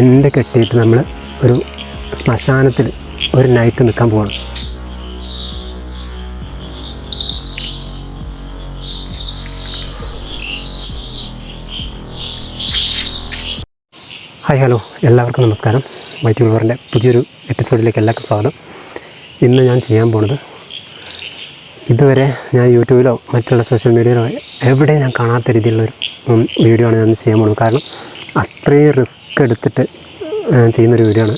Tent കെട്ടിയിട്ട് നമ്മൾ ഒരു ശ്മശാനത്തിൽ ഒരു നൈറ്റ് നിൽക്കാൻ പോകണം ഹായ് ഹലോ എല്ലാവർക്കും നമസ്കാരം. വൈറ്റ് വിളവറിന്റെ പുതിയൊരു എപ്പിസോഡിലേക്ക് എല്ലാവർക്കും സ്വാഗതം. ഇന്ന് ഞാൻ ചെയ്യാൻ പോണത് ഇതുവരെ ഞാൻ യൂട്യൂബിലോ മറ്റുള്ള സോഷ്യൽ മീഡിയയിലോ എവിടെ ഞാൻ കാണാത്ത രീതിയിലുള്ളൊരു വീഡിയോ ആണ് ഞാൻ ചെയ്യാൻ പോകുന്നത് കാരണം അത്രയും റിസ്ക് എടുത്തിട്ട് ചെയ്യുന്ന ചെയ്യുന്നൊരു വീഡിയോ ആണ്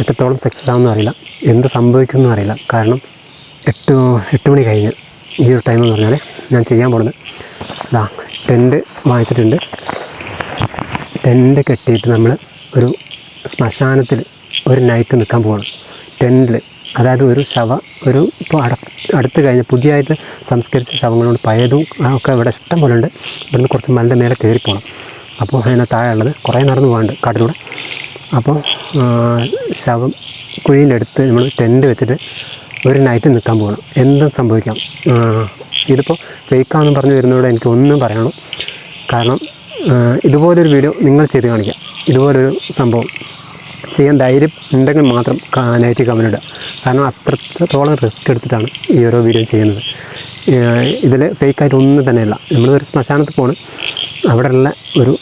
എത്രത്തോളം സക്സസ് ആവുമെന്ന് അറിയില്ല. എന്ത് സംഭവിക്കുമെന്ന് അറിയില്ല. കാരണം എട്ട് എട്ട് മണി കഴിഞ്ഞ് ഈ ഒരു ടൈം എന്ന് പറഞ്ഞാൽ ഞാൻ ചെയ്യാൻ പോകുന്നത് അതാ ടെന്റ് വാങ്ങിച്ചിട്ടുണ്ട്. ടെന്റ് കെട്ടിയിട്ട് നമ്മൾ ഒരു ശ്മശാനത്തിൽ ഒരു നൈറ്റ് നിൽക്കാൻ പോകണം ടെന്റിൽ അതായത് ഒരു ശവ ഒരു ഇപ്പോൾ അട അടുത്ത് കഴിഞ്ഞ പുതിയതായിട്ട് സംസ്കരിച്ച ശവങ്ങളുണ്ട് പഴയതും ഒക്കെ ഇവിടെ ഇഷ്ടം പോലെ ഉണ്ട്. ഇവിടുന്ന് കുറച്ച് മലിന്റെ മേലെ കയറി പോകണം അപ്പോൾ അതിന് താഴെയുള്ളത് കുറേ നടന്ന് പോകാണ്ട് കാട്ടിലൂടെ. അപ്പോൾ ശവം കുഴിന്റെ അടുത്ത് നമ്മൾ ടെന്റ് വെച്ചിട്ട് ഒരു നൈറ്റ് നിൽക്കാൻ പോകണം എന്തും സംഭവിക്കാം. ഇതിപ്പോൾ ഫേക്കാണെന്ന് പറഞ്ഞു വരുന്നതോടെ എനിക്ക് ഒന്നും പറയണം കാരണം ഇതുപോലൊരു വീഡിയോ നിങ്ങൾ ചെയ്ത് കാണിക്കാം. ഇതുപോലൊരു സംഭവം. ചെയ്യാൻ ധൈര്യം ഉണ്ടെങ്കിൽ മാത്രം നൈറ്റ് കമന്റ് ഇടുക. കാരണം അത്രത്തോളം റിസ്ക് എടുത്തിട്ടാണ് ഈ ഓരോ വീഡിയോ ചെയ്യുന്നത്. ഇതിൽ ഫേക്കായിട്ട് ഒന്നും തന്നെയല്ല. നമ്മളൊരു ശ്മശാനത്ത് പോണ്. അവിടെയുള്ള ഒരു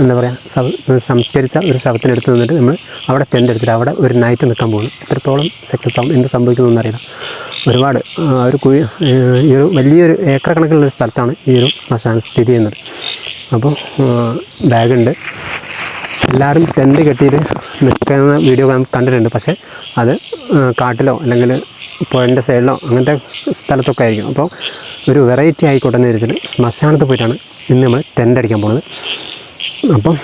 എന്താ പറയുക സംസ്കരിച്ച ഒരു ശവത്തിനെടുത്ത് നിന്നിട്ട് നമ്മൾ അവിടെ ടെന്റ് അടിച്ചിട്ട് അവിടെ ഒരു നൈറ്റ് നിൽക്കാൻ പോകുന്നു എത്രത്തോളം സക്സസ് ആവും എന്ത് സംഭവിക്കുന്നതെന്ന് അറിയില്ല. ഒരുപാട് ഒരു കുഴി ഈ ഒരു വലിയൊരു ഏക്കർ കണക്കിലുള്ള സ്ഥലത്താണ് ഈ ഒരു ശ്മശാന സ്ഥിതി ചെയ്യുന്നത്. അപ്പോൾ ബാഗുണ്ട് എല്ലാവരും ടെന്റ് കെട്ടിയിട്ട് നിൽക്കുന്ന വീഡിയോ കണ്ടിട്ടുണ്ട്. പക്ഷേ അത് കാട്ടിലോ അല്ലെങ്കിൽ പുഴന്റെ സൈഡിലോ അങ്ങനത്തെ സ്ഥലത്തൊക്കെ ആയിരിക്കും. അപ്പോൾ ഒരു വെറൈറ്റി ആയിക്കോട്ടെ എന്ന് വിചാരിച്ചിട്ട് ശ്മശാനത്ത് പോയിട്ടാണ് ഇന്ന് നമ്മൾ ടെന്റ് അടിക്കാൻ പോണത് അപ്പം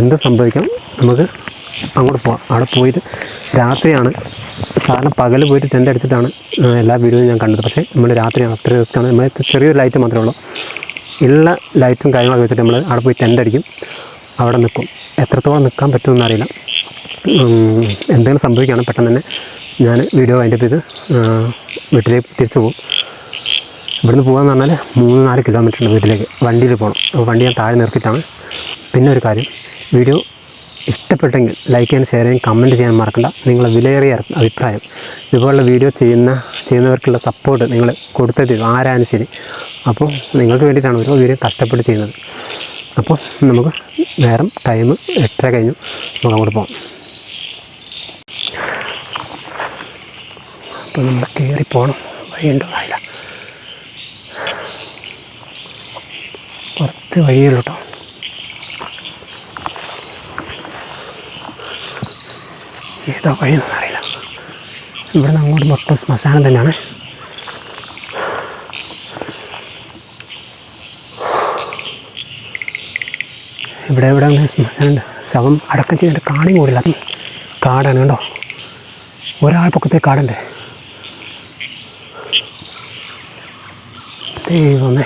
എന്ത് സംഭവിക്കാം? നമുക്ക് അങ്ങോട്ട് പോവാം. അവിടെ പോയിട്ട് രാത്രിയാണ്. സാധാരണ പകൽ പോയിട്ട് ടെന്റ് അടിച്ചിട്ടാണ് എല്ലാ വീഡിയോയും ഞാൻ കണ്ടത്. പക്ഷേ നമ്മൾ രാത്രിയാണ്. അത്ര റിസ്ക്കാണ്. നമ്മൾ ചെറിയൊരു ലൈറ്റ് മാത്രമേ ഉള്ളൂ. ഉള്ള ലൈറ്റും കാര്യങ്ങളൊക്കെ വെച്ചിട്ട് നമ്മൾ അവിടെ പോയി ടെന്റ് അടിക്കും. അവിടെ നിൽക്കും. എത്രത്തോളം നിൽക്കാൻ പറ്റുമെന്ന് അറിയില്ല എന്തെങ്കിലും സംഭവിക്കുകയാണ് പെട്ടെന്ന് തന്നെ ഞാൻ വീഡിയോ അതിന്റെ ഇത് വീട്ടിലേക്ക് തിരിച്ചു പോകും. ഇവിടുന്ന് പോകാമെന്ന് പറഞ്ഞാൽ മൂന്ന് നാല് കിലോമീറ്റർ ഉണ്ട് വീട്ടിലേക്ക്. വണ്ടിയിൽ പോകണം അപ്പോൾ വണ്ടി ഞാൻ താഴെ നിർത്തിയിട്ടാണ്. പിന്നെ ഒരു കാര്യം. വീഡിയോ ഇഷ്ടപ്പെട്ടെങ്കിൽ ലൈക്ക് ചെയ്യാൻ ഷെയർ ചെയ്യാൻ കമന്റ് ചെയ്യാൻ മറക്കണ്ട. നിങ്ങളെ വിലയേറിയ അഭിപ്രായം. ഇതുപോലുള്ള വീഡിയോ ചെയ്യുന്ന ചെയ്യുന്നവർക്കുള്ള സപ്പോർട്ട് നിങ്ങൾ കൊടുത്തേ തീരും ശരി. അപ്പോൾ നിങ്ങൾക്ക് വേണ്ടിയിട്ടാണ് ഓരോ വീഡിയോ കഷ്ടപ്പെട്ട് ചെയ്യുന്നത്. അപ്പോൾ നമുക്ക് നേരം ടൈം എത്ര കഴിഞ്ഞു? നമുക്ക് അങ്ങോട്ട് പോകാം. അപ്പോൾ നമ്മൾ കയറി പോകണം. വഴിയുണ്ടോ ആയില്ല കുറച്ച് വഴിയുള്ളൂ കേട്ടോ. ഏതാ വഴിയെന്നറിയില്ല ഇവിടെ നിന്ന് അങ്ങോട്ട് മൊത്തം ശ്മശാനം തന്നെയാണ്. ഇവിടെ ഇവിടെ ശ്മശാനുണ്ട് ശവം അടക്കം ചെയ്യേണ്ട കാണും കൂടില്ല കാടാണ് കണ്ടോ? ഒരാൾ പൊക്കത്തെ കാടുണ്ട്. ദൈവമേ.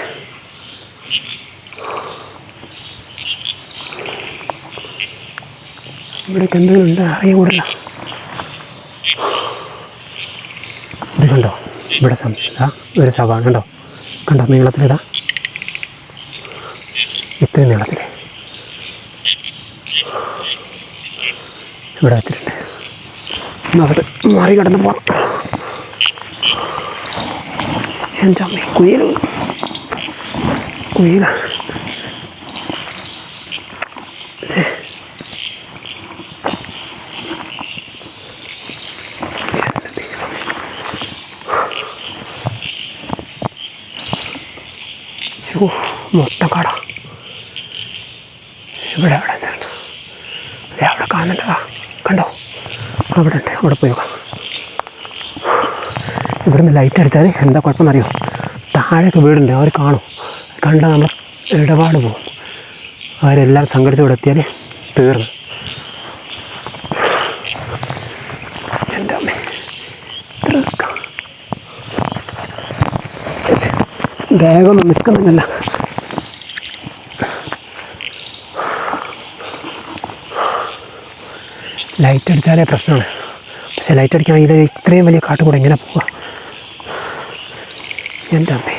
ഇവിടേക്ക് എന്തെങ്കിലും ഉണ്ട്? അറിയാൻ കൂടില്ല. ഇത് കണ്ടോ? ഇവിടെ സംശയ ഒരു ശവാണ് കണ്ടോ? കണ്ടോ നീളത്തിലിതാ? ഇത്രയും നീളത്തിൽ ഇവിടെ വെച്ചിട്ടുണ്ട് അവിടെ മാറി കിടന്ന് പോകണം എന്റെ കുയിൽ. മൊത്തം കട. ഇവിടെ അവിടെ ചേട്ടാ അവിടെ കാണണ്ടതാ. കണ്ടോ? അവിടെ ഉണ്ട് അവിടെ പോയി നോക്കാം. ഇവിടുന്ന് ലൈറ്റ് അടിച്ചാൽ എന്താ കുഴപ്പമെന്നറിയോ? താഴെയൊക്കെ വീടുണ്ട്. അവർ കാണും. കണ്ടാൽ നമ്മൾ ഇടപാട് പോകും. അവരെല്ലാം സംഘടിച്ച് ഇവിടെ എത്തിയാൽ തീർന്നു. എന്റെ അമ്മ. ബാഗൊന്നും നിൽക്കുന്നില്ല ലൈറ്റ് അടിച്ചാലേ പ്രശ്നമാണ് പക്ഷേ ലൈറ്റ് അടിക്കുകയാണെങ്കിൽ ഇത്രയും വലിയ കാട്ടുകൂടെ എങ്ങനെ പോവുക എന്റെ അമ്മേ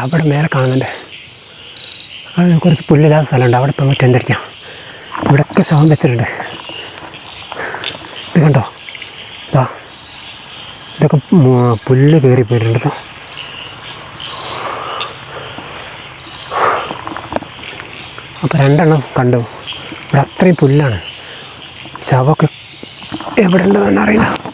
അവിടെ മേലെ കാണുന്നുണ്ട്. അവിടെ കുറച്ച് പുല്ലില്ലാത്ത സ്ഥലമുണ്ട്. അവിടെ ഇപ്പം ടെന്റ് അടിക്കാം. ഇവിടെയൊക്കെ ശവം വെച്ചിട്ടുണ്ട്. ഇത് കണ്ടോ? ഇതാ ഇതൊക്കെ പുല്ല് കയറി പോയിട്ടുണ്ട് കേട്ടോ. അപ്പോൾ രണ്ടെണ്ണം കണ്ടു. ഇവിടെ അത്രയും പുല്ലാണ്. ശവമൊക്കെ എവിടെ ഉണ്ടെന്ന് അറിയില്ല.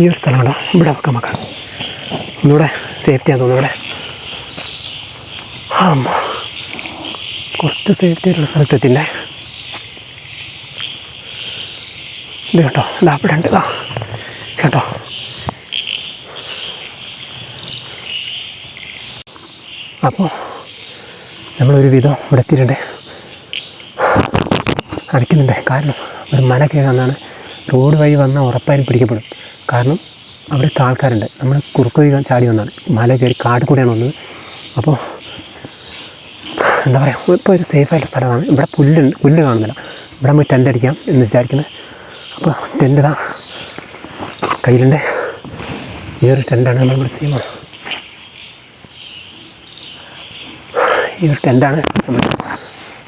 ഈ ഒരു സ്ഥലമുണ്ടോ ഇവിടെ വെക്കാം നമുക്ക്. ഒന്നുകൂടെ സേഫ്റ്റിയാന്ന് തോന്നുന്നു ഇവിടെ. അമ്മ. കുറച്ച് സേഫ്റ്റി ആയിട്ടുള്ള സ്ഥലത്തെത്തിണ്ടേ ഇത് കേട്ടോ ഇതാ അവിടെ ഉണ്ട് ഇതാ കേട്ടോ അപ്പോൾ നമ്മളൊരു വിധം ഇവിടെ എത്തിയിട്ടുണ്ട്. അടിക്കുന്നുണ്ട്. കാരണം ഒരു മല കയറാന്നാണ് റോഡ് വഴി വന്നാൽ ഉറപ്പായും പിടിക്കപ്പെടും. കാരണം അവിടുത്തെ ആൾക്കാരുണ്ട്. നമ്മൾ കുറുക്കൊഴി ചാടി വന്നാണ്. മല കയറി കാട് കൂടെയാണ് വന്നത്. അപ്പോൾ എന്താ പറയുക ഇപ്പോൾ ഒരു സേഫായിട്ടുള്ള സ്ഥലമാണ്. ഇവിടെ പുല്ലുണ്ട് പുല്ല് കാണുന്നില്ല. ഇവിടെ നമുക്ക് ടെന്റ് അടിക്കാം എന്ന് വിചാരിക്കുന്നത് അപ്പോൾ ടെന്റ് ഇതാ. കയ്യിലുണ്ട്. ഈ ഒരു ടെന്റാണ് നമ്മൾ ഇവിടെ ചെയ്യുന്നത്. ഈ ഒരു ടെന്റാണ് നമ്മൾ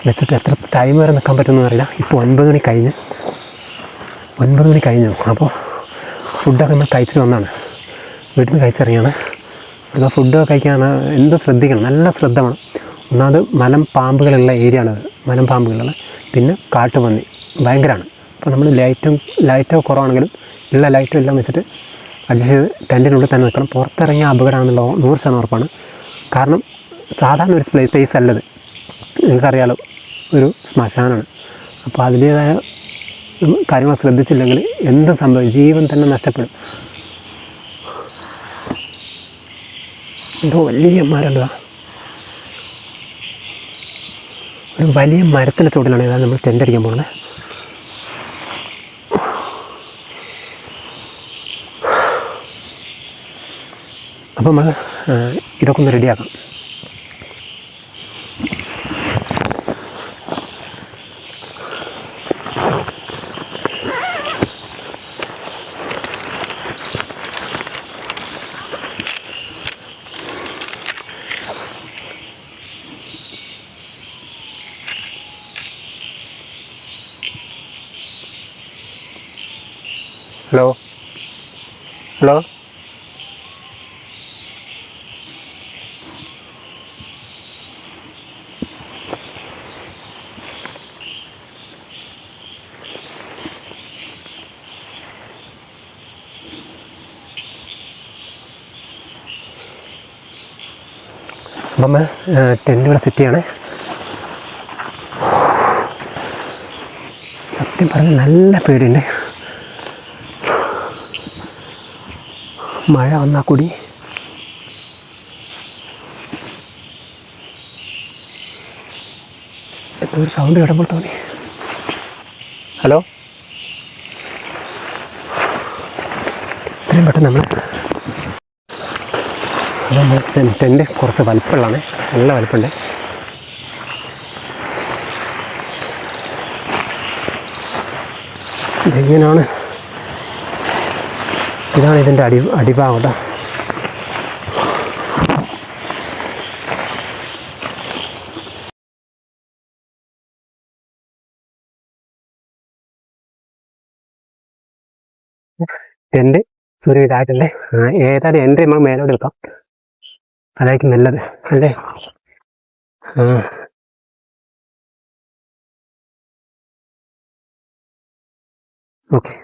വെച്ചിട്ട് എത്ര ടൈം വരെ നിൽക്കാൻ പറ്റുമെന്ന് അറിയില്ല. ഇപ്പോൾ ഒൻപത് മണി കഴിഞ്ഞ്. ഒൻപത് മണി കഴിഞ്ഞു. അപ്പോൾ ഫുഡൊക്കെ നമ്മൾ കഴിച്ചിട്ട് വന്നാണ്. വീട്ടിൽ നിന്ന് കഴിച്ചിറങ്ങിയാണ് അപ്പോൾ ഫുഡ് കഴിക്കാൻ എന്തോ ശ്രദ്ധിക്കണം? നല്ല ശ്രദ്ധ വേണം. ഒന്നാമത് മലം പാമ്പുകളുള്ള ഏരിയ ആണത് മലം പാമ്പുകളുള്ള പിന്നെ കാട്ടുപന്നി ഭയങ്കരമാണ് അപ്പോൾ നമ്മൾ ലൈറ്റും ലൈറ്റോ കുറവാണെങ്കിലും ഉള്ള ലൈറ്റും എല്ലാം വെച്ചിട്ട് അഡ്ജസ്റ്റ് ചെയ്ത് ടെന്റിനുള്ളിൽ തന്നെ നിൽക്കണം. പുറത്തിറങ്ങിയ അപകടമാണെന്നുള്ള നൂറ് ശതമാനം ഉറപ്പാണ്. കാരണം സാധാരണ ഒരു സ്പേസ് സ്പേസ് അല്ലത്. നിങ്ങൾക്കറിയാലോ ഒരു ശ്മശാനമാണ് അപ്പോൾ അതിന്റേതായ കാര്യങ്ങൾ ശ്രദ്ധിച്ചില്ലെങ്കിൽ എന്ത് സംഭവം ജീവൻ തന്നെ നഷ്ടപ്പെടും. എന്തോ വലിയ മരമുണ്ട്. ഒരു വലിയ മരത്തിന്റെ ചുവട്ടിലാണ് ഏതായാലും നമ്മൾ ടെന്റ് അടിക്കാൻ പോകുന്നത്. അപ്പോൾ നമ്മൾ ഇതൊക്കെ ഒന്ന് റെഡിയാക്കാം ഹലോ? ഹലോ? അപ്പം ടെന്റ് ഇവിടെ സെറ്റ് ചെയ്യണേ. സത്യം പറഞ്ഞാൽ നല്ല പേടിയുണ്ട്. മഴ വന്നാൽ കൂടി. ഒരു സൗണ്ട് കേട്ടപ്പോൾ തോന്നി. ഹലോ? ഇത്രയും പെട്ടെന്ന് നമ്മൾ ടെന്റ് കുറച്ച് വലിപ്പമുള്ളതാണ്. നല്ല വലിപ്പമുണ്ട്. ഇതെങ്ങനെയാണ് ഇതാണ് ഇതിന്റെ അടി അടിഭാഗം കേട്ടോ. ടെന്റ് ഒരു ഇതായിട്ടല്ലേ ഏതായാലും എന്റെ നമുക്ക് മേലോട്ട് എടുക്കാം അതായിരിക്കും നല്ലത് അല്ലേ? ഓക്കെ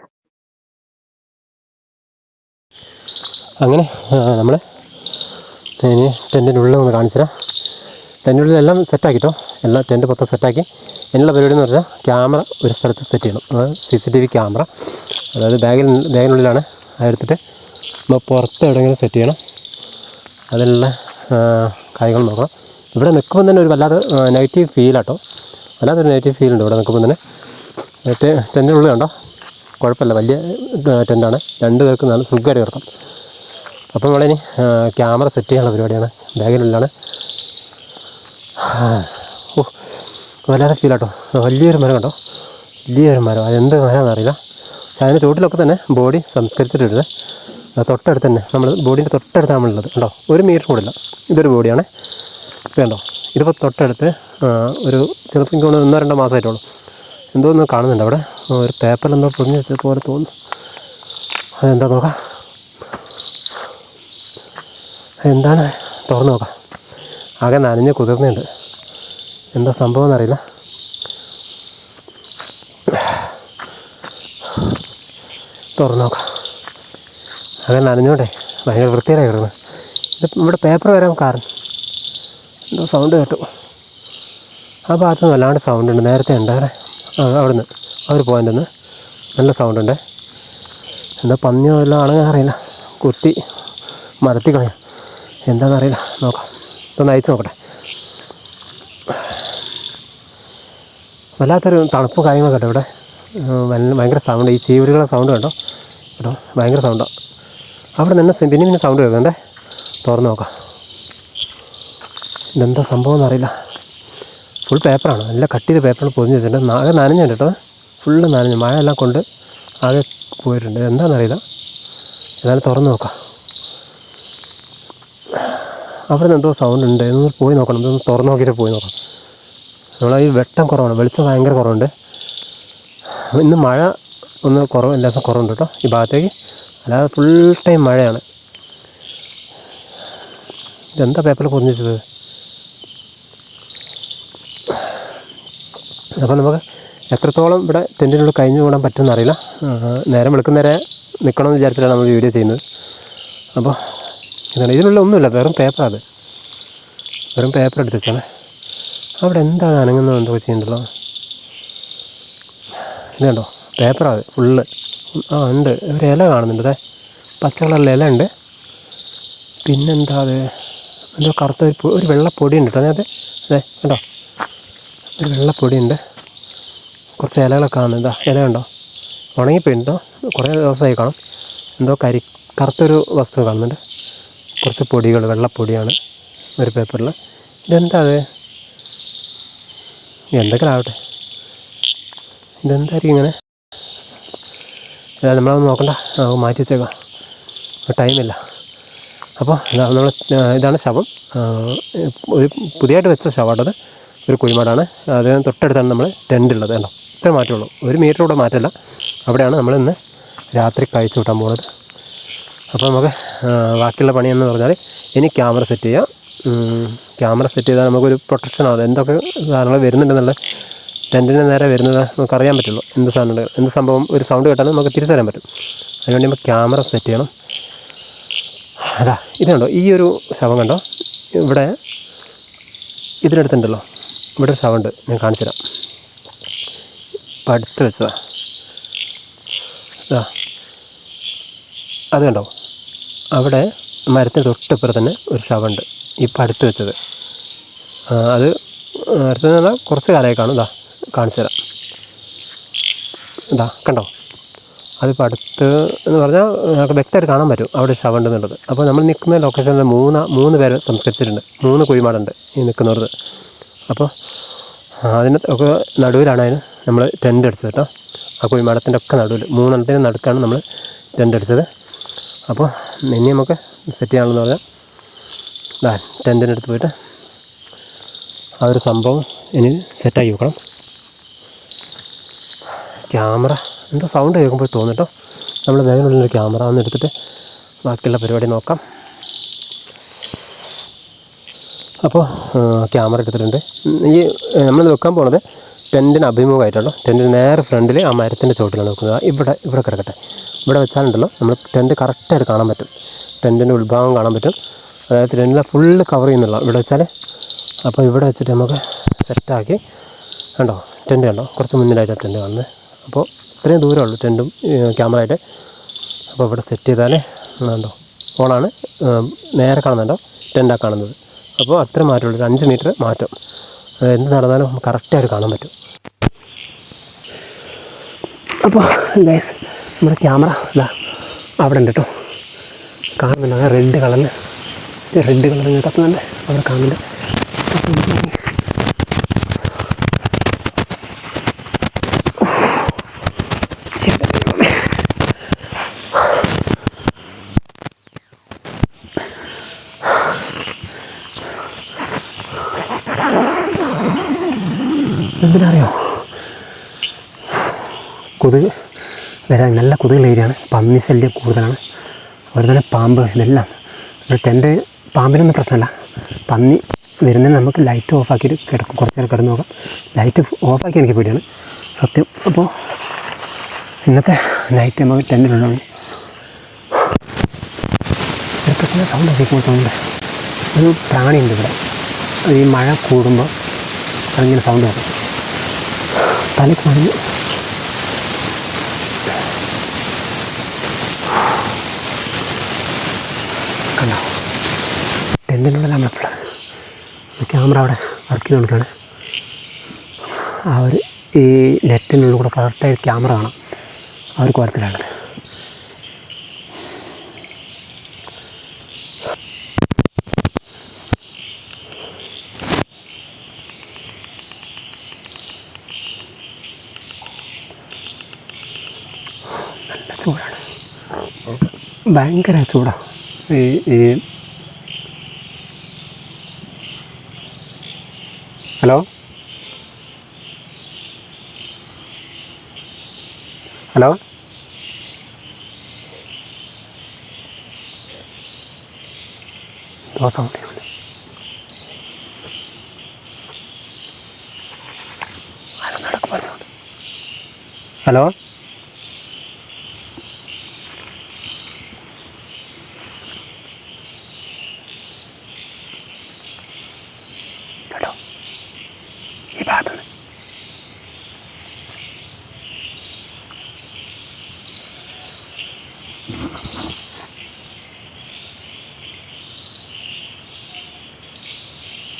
അങ്ങനെ നമ്മൾ ഇനി ടെന്റിന്റെ ഉള്ളിൽ ഒന്ന് കാണിച്ചു തരാം ടെന്റിന്റെ ഉള്ളിൽ എല്ലാം സെറ്റാക്കിട്ടോ എല്ലാം ടെന്റ് മൊത്തം സെറ്റാക്കി എന്നുള്ള പരിപാടി എന്ന് പറഞ്ഞാൽ ക്യാമറ ഒരു സ്ഥലത്ത് സെറ്റ് ചെയ്യണം. C C T V camera. അതായത് ബാഗിൽ ബാഗിനുള്ളിലാണ്. അതെടുത്തിട്ട് നമ്മൾ പുറത്ത് എവിടെയെങ്കിലും സെറ്റ് ചെയ്യണം. അതിനുള്ള കാര്യങ്ങൾ നോക്കണം. ഇവിടെ നിൽക്കുമ്പോൾ തന്നെ ഒരു വല്ലാതെ നെഗറ്റീവ് ഫീലാട്ടോ വല്ലാത്തൊരു നെഗറ്റീവ് ഫീൽ ഉണ്ട് ഇവിടെ നിൽക്കുമ്പോൾ തന്നെ. ടെന്റിനുള്ളിൽ ഉണ്ടോ കുഴപ്പമില്ല. വലിയ ടെന്റാണ് രണ്ട് പേർക്ക് നല്ല സുഖമായിട്ട് കിടക്കാം. അപ്പോൾ നമ്മളിനി ക്യാമറ സെറ്റ് ചെയ്യാനുള്ള പരിപാടിയാണ്. ബാഗിനുള്ളിലാണ്. ഓ വല്ലാതെ ഫീൽ ആട്ടോ. വലിയൊരു മരം കണ്ടോ? വലിയൊരു മരം. അതെന്ത് മരമാണെന്ന് അറിയില്ല. പക്ഷേ അതിന്റെ ചുവട്ടിലൊക്കെ തന്നെ ബോഡി സംസ്കരിച്ചിട്ടുണ്ട് തൊട്ടടുത്ത് തന്നെ നമ്മൾ ബോഡീന്റെ തൊട്ടടുത്ത് നമ്മളുള്ളത്. കണ്ടോ? ഒരു മീറ്റർ കൂടില്ല. ഇതൊരു ബോഡിയാണ് കണ്ടോ? ഇതിപ്പോൾ തൊട്ടടുത്ത് ഒരു ചിലപ്പോൾ എനിക്ക് ഒന്നോ രണ്ടോ മാസമായിട്ടുള്ളൂ. എന്തോ ഒന്ന് കാണുന്നുണ്ട് അവിടെ. ഒരു പേപ്പറിലെന്തോ പൊതിഞ്ഞ് വെച്ച പോലെ തോന്നുന്നു. അതെന്താ നോക്കാം. എന്താണ്? തുറന്നു നോക്കാം. ആകെ നനഞ്ഞ് കുതിർന്നുണ്ട് എന്താ സംഭവം എന്നറിയില്ല. തുറന്നു നോക്കാം. ആകെ നനഞ്ഞോണ്ടേ. ഭയങ്കര വൃത്തിയായി കിടക്കുന്നത്. ഇത് ഇവിടെ പേപ്പർ വരാൻ കാരണം എന്തോ സൗണ്ട് കേട്ടു. ആ ഭാഗത്ത് നിന്ന് വല്ലാണ്ട് സൗണ്ട് ഉണ്ട്. നേരത്തെ ഉണ്ട് അവിടെ അവിടെ നിന്ന് ആ ഒരു പോയിന്റിൽ നിന്ന് നല്ല സൗണ്ട് ഉണ്ട്. എന്താ പന്നിയോ എല്ലാം ആണെങ്കിൽ അറിയില്ല. കുത്തി മരത്തി കളയാം എന്താണെന്നറിയില്ല നോക്കാം. ഇതൊന്ന് അയച്ചു നോക്കട്ടെ. വല്ലാത്തൊരു തണുപ്പ് കാര്യങ്ങളൊക്കെ കേട്ടോ ഇവിടെ? ഭയങ്കര സൗണ്ട് ഈ ചീവലുകളുടെ സൗണ്ട് കേട്ടോ കേട്ടോ ഭയങ്കര സൗണ്ടാണ് അവിടെ നിന്ന് പിന്നെ പിന്നെ സൗണ്ട് കേൾക്കണ്ടേ തുറന്ന് നോക്കാം. ഇതെന്താ സംഭവം എന്നറിയില്ല. ഫുൾ പേപ്പറാണ് നല്ല കട്ടിയിൽ പേപ്പറാണ് പൊതിഞ്ഞ് വെച്ചിട്ടുണ്ട്. ആകെ നനഞ്ഞുണ്ട് കേട്ടോ. ഫുള്ള് നനഞ്ഞു. മഴ എല്ലാം കൊണ്ട് ആകെ പോയിട്ടുണ്ട്. എന്താണെന്നറിയില്ല എന്നാലും തുറന്ന് നോക്കാം. അവിടെ നിന്ന് എന്തോ സൗണ്ട് ഉണ്ട്. ഇതൊന്ന് പോയി നോക്കണം. ഇതൊന്ന് തുറന്ന് നോക്കിയിട്ട് പോയി നോക്കാം നമ്മളെ ഈ വെട്ടം കുറവാണ്. വെളിച്ചം ഭയങ്കര കുറവുണ്ട്. ഇന്ന് മഴ ഒന്ന് കുറവ് എല്ലാ ദിവസം കുറവുണ്ട് കേട്ടോ ഈ ഭാഗത്തേക്ക്. അല്ലാതെ ഫുൾ ടൈം മഴയാണ്. ഇതെന്താ പേപ്പറിൽ പൊന്നിച്ചത് അപ്പോൾ നമുക്ക് എത്രത്തോളം ഇവിടെ ടെന്റിനുള്ളിൽ കഴിഞ്ഞു കൂടാൻ പറ്റുമെന്ന് അറിയില്ല. ആ, നേരം വെളുക്കുന്നേരെ നിൽക്കണമെന്ന് വിചാരിച്ചിട്ടാണ് നമ്മൾ വീഡിയോ ചെയ്യുന്നത്. അപ്പോൾ ഇതാണ്. ഇതിനുള്ള ഒന്നുമില്ല വെറും പേപ്പറാണ് അത്. വെറും പേപ്പർ എടുത്ത് വെച്ചാണ് അവിടെ എന്താ അനങ്ങുന്നത് എന്തോ ചെയ്യണ്ടല്ലോ ഇത് കണ്ടോ? പേപ്പറാണ് ഫുള്ള് ആ ഉണ്ട്. ഒരു ഇല കാണുന്നുണ്ട് പച്ച കളറിലെ ഇല ഉണ്ട്. പിന്നെന്താ അത്? എന്തോ കറുത്ത ഒരു ഒരു വെള്ളപ്പൊടി ഉണ്ട് കേട്ടോ. അതെ അതെ കണ്ടോ? ഒരു വെള്ളപ്പൊടി ഉണ്ട് കുറച്ച് ഇലകളൊക്കെ കാണുന്നത് ഇല ഉണ്ടോ ഉണങ്ങിപ്പോയിട്ടുണ്ടോ കുറേ ദിവസമായി കാണും. എന്തോ കരി കറുത്തൊരു വസ്തു കാണുന്നുണ്ട്. കുറച്ച് പൊടികൾ വെള്ളപ്പൊടിയാണ് ഒരു പേപ്പറിൽ. ഇതെന്താ അത്? എന്തൊക്കെ ആവട്ടെ? ഇതെന്തായിരിക്കും ഇങ്ങനെ? നമ്മളൊന്ന് നോക്കണ്ട. മാറ്റി വെച്ചേക്കാം. ടൈമില്ല. അപ്പോൾ നമ്മൾ ഇതാണ് ശവം. ഒരു പുതിയതായിട്ട് വെച്ച ശവമാട്ടത് ഒരു കുഴിമാടാണ്. അതിന് തൊട്ടടുത്താണ് നമ്മൾ ടെന്റ് ഉള്ളത് കണ്ടോ? ഇത്ര മാറ്റമുള്ളൂ ഒരു മീറ്റർ കൂടെ മാറ്റമില്ല അവിടെയാണ് നമ്മൾ ഇന്ന് രാത്രി കഴിച്ചു കൂട്ടാൻ പോകുന്നത്. അപ്പോൾ നമുക്ക് ബാക്കിയുള്ള പണിയെന്ന് പറഞ്ഞാൽ ഇനി ക്യാമറ സെറ്റ് ചെയ്യാം. ക്യാമറ സെറ്റ് ചെയ്താൽ നമുക്കൊരു പ്രൊട്ടക്ഷൻ ആണ് എന്തൊക്കെ സാധനങ്ങൾ വരുന്നുണ്ടെന്നുള്ള ടെന്റിന് നേരെ വരുന്നത് നമുക്ക് അറിയാൻ പറ്റുള്ളൂ. എന്ത് സാധനം എന്ത് സംഭവം ഒരു സൗണ്ട് കേട്ടാലും നമുക്ക് തിരിച്ചറിയാൻ പറ്റും. അതിനുവേണ്ടി നമുക്ക് ക്യാമറ സെറ്റ് ചെയ്യണം. അതാ ഇതുണ്ടോ ഈ ഒരു ശവം കണ്ടോ? ഇവിടെ ഇതിനടുത്തുണ്ടല്ലോ. ഇവിടെ ഒരു ശവമുണ്ട് ഞാൻ കാണിച്ചു തരാം. ഇപ്പം അടുത്ത് വെച്ചതാ അത് കണ്ടോ? അവിടെ മരത്തിന് തൊട്ടിപ്പുറം തന്നെ ഒരു ശവമുണ്ട്. ഇപ്പം അടുത്ത് വെച്ചത്. അത് അടുത്ത് പറഞ്ഞാൽ കുറച്ച് കാലമായി കാണും. ഇതാ കാണിച്ചു തരാം. ഇതാ കണ്ടോ? അതിപ്പോൾ അടുത്ത് എന്ന് പറഞ്ഞാൽ നമുക്ക് വ്യക്തമായിട്ട് കാണാൻ പറ്റും അവിടെ ശവം ഉണ്ടെന്നുള്ളത് അപ്പോൾ നമ്മൾ നിൽക്കുന്ന ലൊക്കേഷനിൽ മൂന്ന് മൂന്ന് പേര് സംസ്കരിച്ചിട്ടുണ്ട്. മൂന്ന് കുഴിമാടുണ്ട് ഈ നിൽക്കുന്നവർക്ക്. അപ്പോൾ അതിന് ഒക്കെ നടുവിലാണ് അതിന് നമ്മൾ ടെന്റ് അടിച്ചത് കേട്ടോ. ആ കുഴിമാടത്തിന്റെ ഒക്കെ നടുവിൽ മൂന്നെണ്ണത്തിന് നടുക്കാണ് നമ്മൾ ടെന്റ് അടിച്ചത്. അപ്പോൾ ഇനി നമുക്ക് സെറ്റ് ചെയ്യാനുള്ളതെന്ന് പറഞ്ഞാൽ ഇതാ ടെന്റിന്റെ അടുത്ത് പോയിട്ട് ആ ഒരു സംഭവം ഇനി സെറ്റാക്കി വെക്കണം. ക്യാമറ എന്താ സൗണ്ട് കേൾക്കുമ്പോൾ തോന്നിട്ടോ നമ്മൾ വേഗമുള്ളൊരു ക്യാമറ ഒന്ന് എടുത്തിട്ട് ബാക്കിയുള്ള പരിപാടി നോക്കാം. അപ്പോൾ ക്യാമറ എടുത്തിട്ടുണ്ട്. ഈ നമ്മൾ വെക്കാൻ പോണത് ടെന്റിന് അഭിമുഖമായിട്ടാണോ ടെന്റിന് നേരെ ഫ്രണ്ടിൽ ആ മരത്തിന്റെ ചോട്ടിലാണ് വെക്കുന്നത് ഇവിടെ ഇവിടെ കിടക്കട്ടെ. ഇവിടെ വെച്ചാലുണ്ടല്ലോ നമ്മൾ ടെന്റ് കറക്റ്റായിട്ട് കാണാൻ പറ്റും. ടെന്റിന്റെ ഉത്ഭാവം കാണാൻ പറ്റും. അതായത് ടെന്റിനെ ഫുള്ള് കവർ ചെയ്യുന്നുള്ള ഇവിടെ വെച്ചാൽ അപ്പോൾ ഇവിടെ വെച്ചിട്ട് നമുക്ക് സെറ്റാക്കി കണ്ടോ? ടെന്റ് കണ്ടോ? കുറച്ച് മുന്നിലായിട്ടാണ് ടെന്റ് കാണുന്നത്. അപ്പോൾ ഇത്രയും ദൂരമുള്ളൂ ടെന്റും ക്യാമറയായിട്ട്. അപ്പോൾ ഇവിടെ സെറ്റ് ചെയ്താൽ കണ്ടോ? ഓണാണ്. ഏം, നേരെ കാണുന്നുണ്ടോ? ടെന്റാണ് കാണുന്നത്. അപ്പോൾ അത്ര മാറ്റമുള്ളൂ. ഒരു അഞ്ച് മീറ്റർ മാറ്റം. എന്ത് നടന്നാലും കറക്റ്റായിട്ട് കാണാൻ പറ്റും. അപ്പോൾ ഗൈസ് നമ്മുടെ ക്യാമറ ഇതാ അവിടെ ഉണ്ട് കേട്ടോ കാണുന്നുണ്ട്. റെഡ് കളറിൽ റെഡ് കളർ കത്തുന്നുണ്ട് അവിടെ കാണുന്നുണ്ട്. എന്തിനറിയോ? കൊതുക് വരാൻ നല്ല കൊതുകുള്ള ഏരിയയാണ് പന്നി ശല്യം കൂടുതലാണ്. അതുപോലെ തന്നെ പാമ്പ് ഇതെല്ലാം. ഒരു ടെന്റ് പാമ്പിനൊന്നും പ്രശ്നമല്ല. പന്നി വരുന്നതിന് നമുക്ക് ലൈറ്റ് ഓഫാക്കിയിട്ട് കിടക്കും. കുറച്ച് നേരം കിടന്ന് നോക്കാം. ലൈറ്റ് ഓഫാക്കി എനിക്ക് പേടിയാണ്. സത്യം. അപ്പോൾ ഇന്നത്തെ നൈറ്റ് നമുക്ക് ടെന്റിലുള്ളതാണ് പ്രശ്നം സൗണ്ട് കേൾക്കുമ്പോൾ തോന്നുന്നുണ്ട് ഒരു പ്രാണിയുണ്ട് ഇവിടെ. ഈ മഴ കൂടുമ്പോൾ അതിങ്ങനെ സൗണ്ട് വരും തലയ്ക്ക് പണിഞ്ഞു കണ്ടോ ടെന്റിനുള്ളിൽ നമ്മളിപ്പോൾ ക്യാമറ അവിടെ വർക്ക് ചെയ്തുകൊണ്ടിരിക്കുകയാണ്. ആ ഈ നെറ്റിനുള്ളിൽ കൂടെ കറക്റ്റായി ക്യാമറ കാണാം. ആ ഒരു കുഴത്തിലാണത് ഭയങ്കര ചൂടാണ് ഈ ഈ hello? Hello? Dosa hello?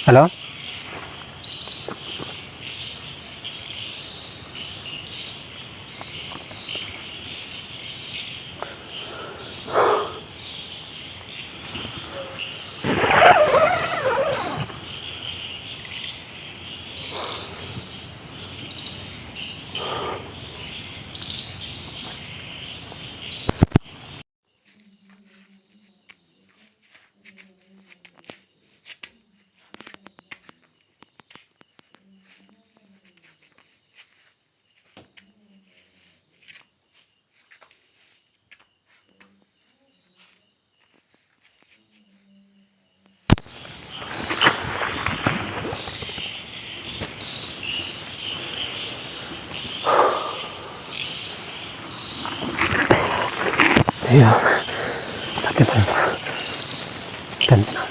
Hello いうような叫ばれる感じなん。